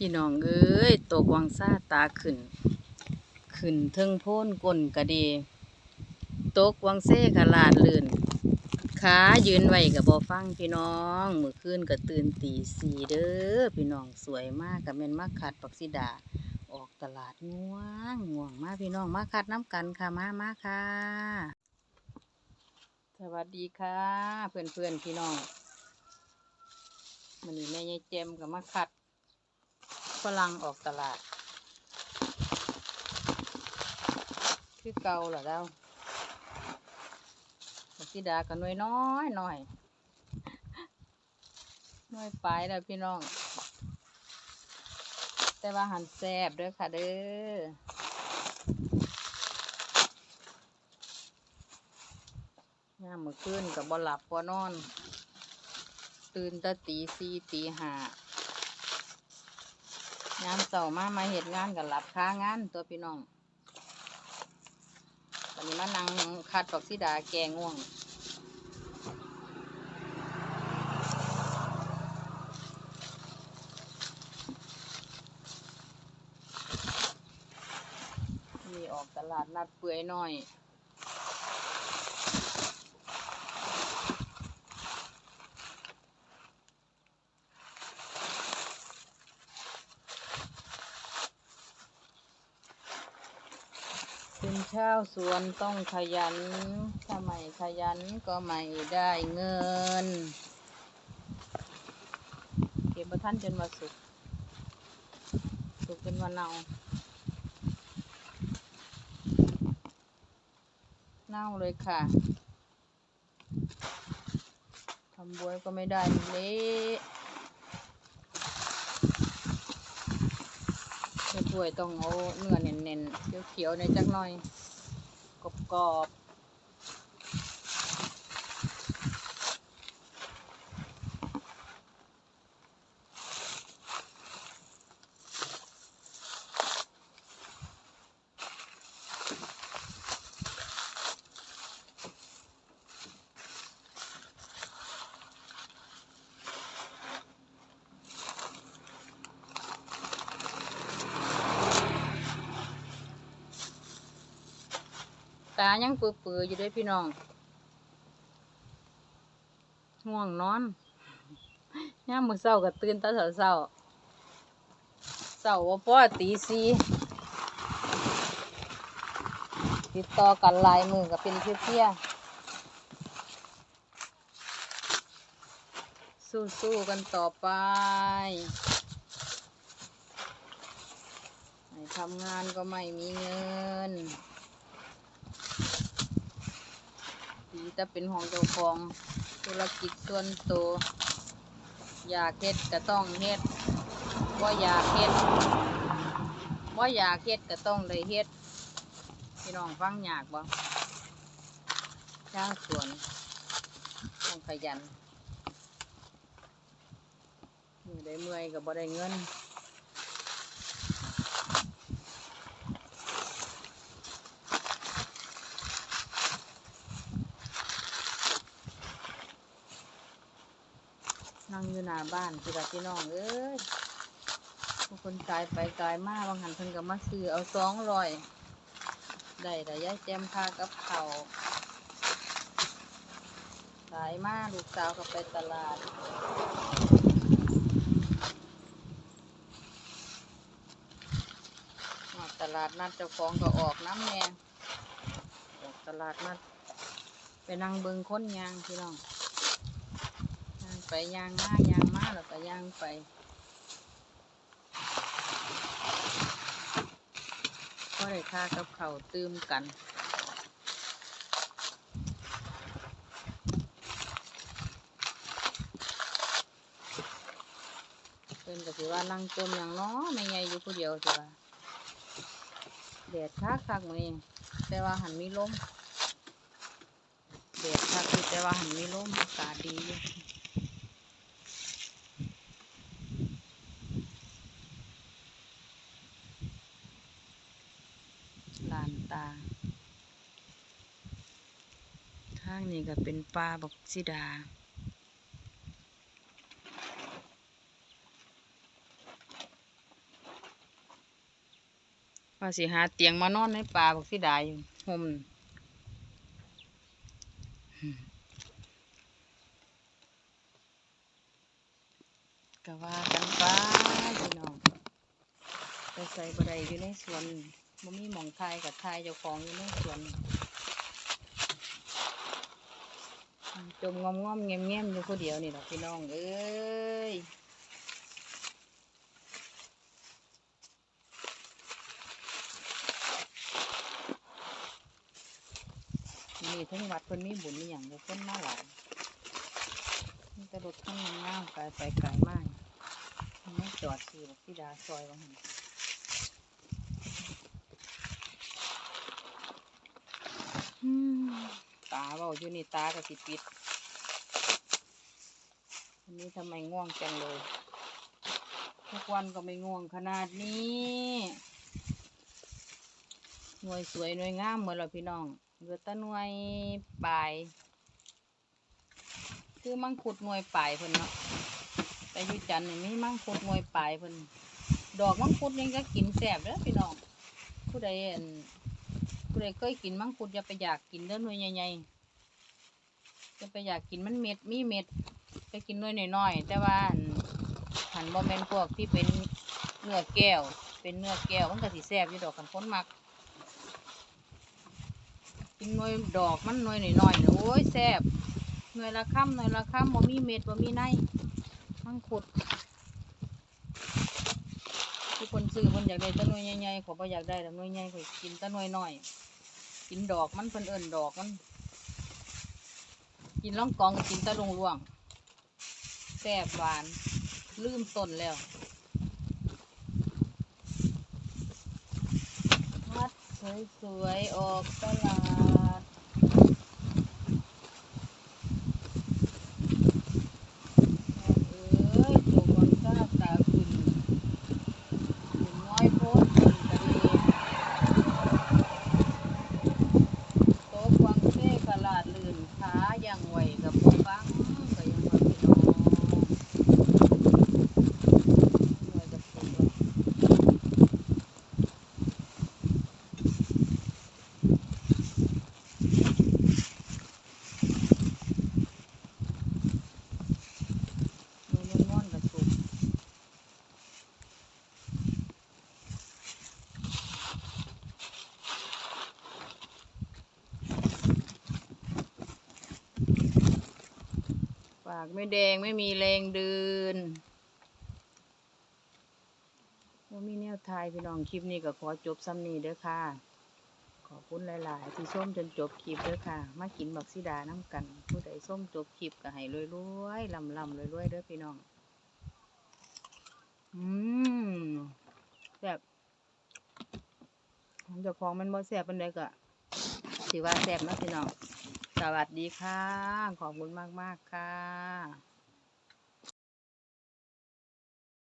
พี่น้องเอ้ยตกวังซ่าตาขึ้น ขึ้นเทิงโพ้นก้นกระเดีตกวังเซ่ขลาดลื่นขายืนไว้กับบ่ฟังพี่น้องเมื่อคืนก็ตื่นตีสี่เด้อพี่น้องสวยมากกับแม่นมาขัดปักสิดา ออกตลาดง่วงง่วงมากพี่น้องมาคัดน้ำกันค่ะมามาค่ะ สวัสดีค่ะ เพื่อนเพื่อนพี่น้องมันนี้แม่ยายเจมกับมาคัด ฝรั่งออกตลาด คือเก่าเหรอเด้าบักสิดาก็น้อยน้อยหน่อยน้อยไปแล้วพี่น้อง แต่ว่าหันแซบเด้อค่ะเด้อย่ามมื่อคืนกับบ่หลับบ่นอน ตื่นตะตีสี่ตีห้า งานเสามามาเหตุงานกับหลับค้างานตัวพี่น้องวันนี้มานั่งคัดดอกสีดาแกง่วงมีออกตลาดนัดเปื่อยหน่อย ชาวสวนต้องขยัน ถ้าไม่ขยันก็ไม่ได้เงิน เก็บมาท่านจนว่าสุก สุกจนว่าเน่า เน่าเลยค่ะ ทำบวยก็ไม่ได้เละเฮ็ดบ วยต้องเอาเนื้อเน้นๆเขียวๆในจักหน่อยกรอบๆ ยังเปื่อยๆอยู่ด้วยพี่น้องง่วงนอนย่ามมือเช้าก็ตื่นแตอนเช้าๆเช้าว่าพอตีสีติดต่อกันลายมือก็เป็นเพลียๆสู้ๆกันต่อไปทำงานก็ไม่มีเงิน ดีแต่เป็นของเจ้าของธุรกิจส่วนตัวอยากเฮ็ดก็ต้องเฮ็ดว่าอยากเฮ็ดว่าอยากเฮ็ดก็ต้องได้เฮ็ดพี่น้องฟังอยากบ่ช่างสวนต้องขยันมือได้เมื่อยก็บ่ได้เงิน นั่งอยู่ หน้าบ้านพี่ละพี่น้องเอ้ยคนกายไปกายมาบางหันเพิ่นก็มาซื้อเอาสองร้อยได้แต่ยายแจมพากับเขาวขายมาลูกสาวก็ไปตลาดตลาดนัดเจ้าของก็ออกน้ำแน่ออกตลาดนัดไปนั่งเบิงค้นยางพี่น้องไปยางมายาง แล้วก็ย่างไปก็ได้ค่ากับเขาตื้มกันเป็นก็สิว่านั่งจมอย่างน้อไม่ไงอยู่ผู้เดียวสิว่าแดดคักคักมือนแต่ว่าหันมีลมแดดคักอยู่แต่ว่าหันมีลมอากาศดีอยู่านตา ทางนี้ก็เป็นป่าบักซิดาพว่าสิหาเตียงมานอนในป่าบักสิดาอยู่ห่มก็ว่ากันไปพี่น้องไปใส่บไดอยู่ในสวน บ่มีหมองทายกับทายเจ้าของอยู่ในสวนจมงอมงอมๆแงมแงมๆอยู่คนเดียวนี่ดอกพี่น้อง เอ้ยนี่ทั้งวัดเพิ่นมีบุญมีหยังเดียวเพิ่นมาหลายมีแต่รถทั้งงามๆไกลไปไกลมากไม่จอดซื้อบอกพี่ดาซอยว่าหั่นอืม ตาเบาอยู่นี่ตาก็สิปิดวันนี้ทำไมง่วงจังเลย ทุกวันก็ไม่ง่วงขนาดนี้หน่วยสวยหน่วยงามเหมือนเราพี่น้องเหลือแต่หน่วยปลาย คือมังคุดหน่วยปลายเพิ่นเนาะแต่ยุจันนี่มีมังคุดหน่วยปลายเพิ่นดอกมังคุดนี่ก็กินแซ่บเด้อพี่น้องผู้ใดผู้ใดเคยกินมังคุดอย่าไปอยากกินเด้อหน่วยใหญ่ๆ อย่าไปอยากกินมันเม็ดมีเม็ดไปกินน้อยน้อยๆแต่ว่าหันบ่แม่นพวกที่เป็นเนื้อแก้ว เป็นเนื้อแก้วมันก็สิแซ่บอยู่ดอกคันคนมักกินน่วยดอกมันน่วยน้อยๆเนี่ยโอ้ยแซ่บหน่วยละค่ำหน่วยละค่ำบ่มีเม็ดบ่มีในมังคุดทุกคนซื้อคนอยากได้ต้นวยใหญ่ๆขอบ่อยากได้แต่นวยใหญ่ขอกินต้นหน่วยน้อย กินดอกมันเพิ่นเอิ้นดอกมัน กินล่องกองก็กินตะลงล่วงแซ่บหวาน ลืมต้นแล้วพัดสวยๆ ออกตลาด เอ้ยตัวบอนซ่าตาขึ้นขึ้นน้อยโพดขึ้นกระเดโต๊ะกวางเซ่กระลาดลื่นขายังไหวกับบ่ฟังก็ยังว่าพี่น้องหน่วยกับตัวหน่วยยังม่อนกับสุก ปากไม่แดงไม่มีแรงเดินว่ามีแนวทายพี่น้องคลิปนี้ก็ขอจบซ้ำนี้เด้อค่ะ ขอบคุณหลาย ๆ ที่ส้มจนจบคลิปเด้อค่ะ มากินบักซิดาน้ำกัน ผู้ใดส้มจบคลิปก็ให้รวยๆลำลำรวยๆเด้อพี่น้อง อืมแบบของเจ้าของมันบ่แซ่บเป็นไดก็สิว่าแซ่บเนาะพี่น้อง สวัสดีค่ะ ขอบคุณมาก ๆ ค่ะ